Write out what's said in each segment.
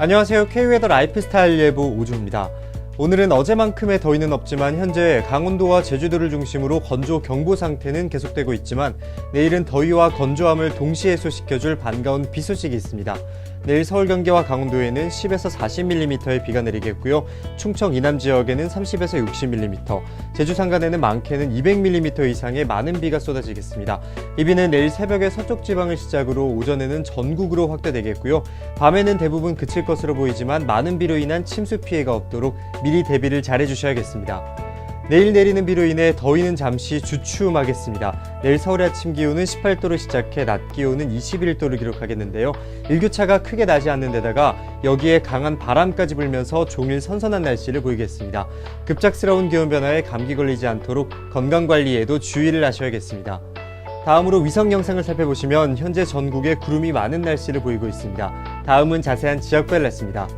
안녕하세요. K웨더 라이프스타일 예보 오주입니다. 오늘은 어제만큼의 더위는 없지만 현재 강원도와 제주도를 중심으로 건조 경보 상태는 계속되고 있지만 내일은 더위와 건조함을 동시에 해소시켜줄 반가운 비 소식이 있습니다. 내일 서울 경기와 강원도에는 10에서 40mm의 비가 내리겠고요. 충청 이남 지역에는 30에서 60mm, 제주 산간에는 많게는 200mm 이상의 많은 비가 쏟아지겠습니다. 이 비는 내일 새벽에 서쪽 지방을 시작으로 오전에는 전국으로 확대되겠고요. 밤에는 대부분 그칠 것으로 보이지만 많은 비로 인한 침수 피해가 없도록 미리 대비를 잘 해주셔야겠습니다. 내일 내리는 비로 인해 더위는 잠시 주춤하겠습니다. 내일 서울의 아침 기온은 18도로 시작해 낮 기온은 21도를 기록하겠는데요. 일교차가 크게 나지 않는 데다가 여기에 강한 바람까지 불면서 종일 선선한 날씨를 보이겠습니다. 급작스러운 기온 변화에 감기 걸리지 않도록 건강 관리에도 주의를 하셔야겠습니다. 다음으로 위성 영상을 살펴보시면 현재 전국에 구름이 많은 날씨를 보이고 있습니다. 다음은 자세한 지역별 날씨입니다.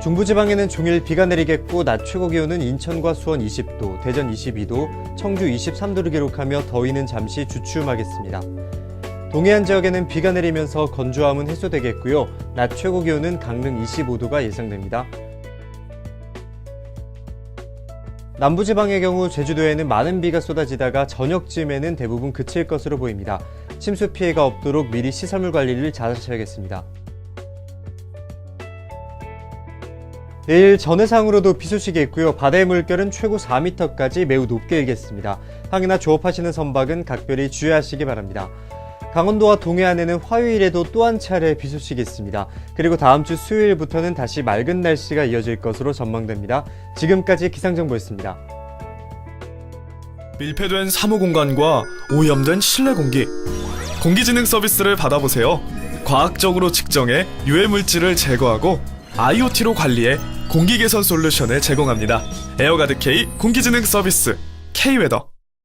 중부지방에는 종일 비가 내리겠고 낮 최고 기온은 인천과 수원 20도, 대전 22도, 청주 23도를 기록하며 더위는 잠시 주춤하겠습니다. 동해안 지역에는 비가 내리면서 건조함은 해소되겠고요. 낮 최고 기온은 강릉 25도가 예상됩니다. 남부지방의 경우 제주도에는 많은 비가 쏟아지다가 저녁쯤에는 대부분 그칠 것으로 보입니다. 침수 피해가 없도록 미리 시설물 관리를 잘 하셔야겠습니다. 내일 전해상으로도 비 소식이 있고요. 바다의 물결은 최고 4m까지 매우 높게 일겠습니다. 항해나 조업하시는 선박은 각별히 주의하시기 바랍니다. 강원도와 동해안에는 화요일에도 또 한 차례 비 소식이 있습니다. 그리고 다음 주 수요일부터는 다시 맑은 날씨가 이어질 것으로 전망됩니다. 지금까지 기상정보였습니다. 밀폐된 사무 공간과 오염된 실내 공기, 공기진흥 서비스를 받아보세요. 과학적으로 측정해 유해 물질을 제거하고 IoT로 관리해 공기 개선 솔루션을 제공합니다. 에어가드 K 공기진흥 서비스 K웨더